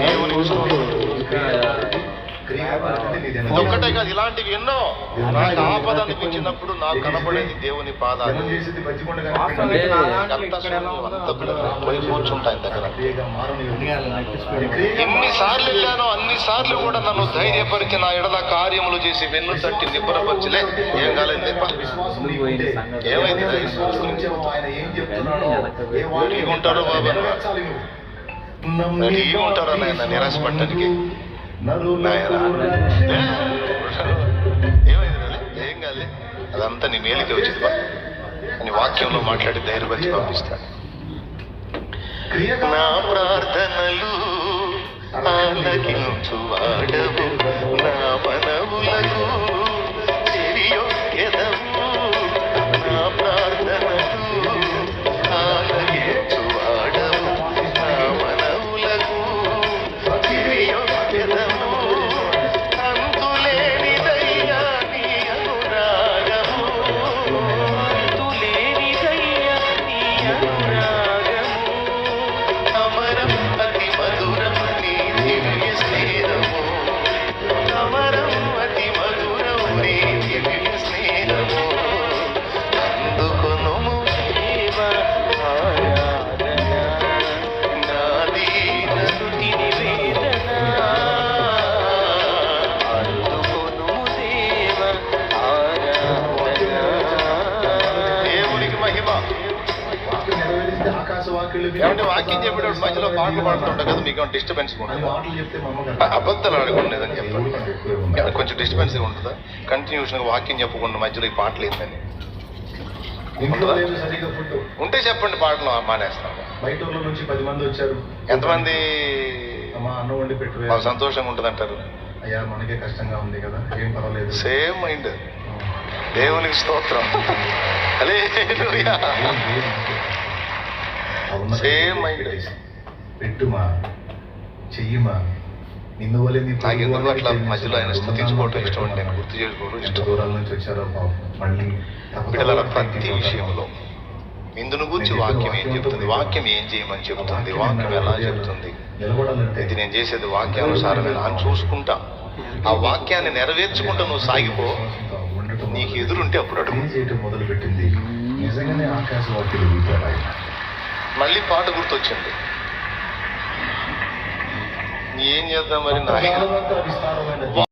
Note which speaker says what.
Speaker 1: దేవుని ఒక్కటే కాదు ఇలాంటివి ఎన్నో. నాకు ఆపద అనిపించినప్పుడు నాకు కనపడేది దేవుని పాదాలు. పోయి కూర్చుంటాయి దగ్గర. ఎన్నిసార్లు వెళ్ళానో అన్ని సార్లు కూడా నన్ను ధైర్యపరిచి నా ఎడల కార్యములు చేసి వెన్ను తట్టి నిబ్బరపరిచిలే. ఏం కాలేదు ఏమైంది? ఉంటాడో బాబా? ఉంటాడో నాయన నిరాశపడటానికి? ఏమైంది? ఏం కాదు అదంతా నీ మేలుకే వచ్చింది బా అని వాక్యంలో మాట్లాడి ధైర్యపరిచి పంపిస్తా.
Speaker 2: క్రియగా
Speaker 1: నా ప్రార్థనలు ఆలకించు వాడవు నా ఏమంటే వాక్యం చెప్పేటప్పుడు మధ్యలో పాటలు పాడుతుంటా కదా మీకు డిస్టర్బెన్స్
Speaker 2: అని
Speaker 1: అబద్ధాలు అడగలేదని
Speaker 2: దేవుడు
Speaker 1: చెప్పండి. కొంచెం డిస్టర్బెన్స్ ఉంటుందా? కంటిన్యూషన్ వాక్యం చెప్పకుండా మధ్యలో ఈ పాటలు ఏందని ఉంటే చెప్పండి పాటలు మానేస్తాం
Speaker 2: బయట నుంచి పది మంది వచ్చారు.
Speaker 1: ఎంతమంది? సంతోషంగా ఉంటుంది అంటారు
Speaker 2: అయ్యా మనకే కష్టంగా ఉంది కదా ఏం పర్వాలేదు.
Speaker 1: సేమ్ మైండ్ దేవునికి స్తోత్రం. హల్లెలూయా. Mind.
Speaker 2: పెట్టుమా? చెయ్యమా? నిన్ను వల్లే నీ
Speaker 1: నాకు ఎందుకు
Speaker 2: పొరుగు
Speaker 1: అట్లా మధ్యలో ఆయన స్థుతించుకోవటం ఇష్టం అండి నేను గుర్తు చేసుకోవడం
Speaker 2: ఎంత
Speaker 1: ఇష్టం.
Speaker 2: దూరాల నుంచి వచ్చారో మళ్ళీ
Speaker 1: ప్రతి విషయంలో ఇందును గురించి వాక్యం ఏం చెప్తుంది? వాక్యం ఏం చేయమని చెప్తుంది? వాక్యం ఎలా చెప్తుంది? ఇది నేను చేసేది వాక్యానుసారమే అని చూసుకుంటా. ఆ వాక్యాన్ని నెరవేర్చుకుంటూ నువ్వు సాగిపో. నీకు ఎదురుంటే అప్పుడు అడుగు.
Speaker 2: చేయటం మొదలు పెట్టింది నిజంగానే ఆకాశ వాక్యులు వీపారు ఆయన?
Speaker 1: మళ్ళీ పాట గుర్తొచ్చింది. ఏం చేద్దాం మరి నాయన?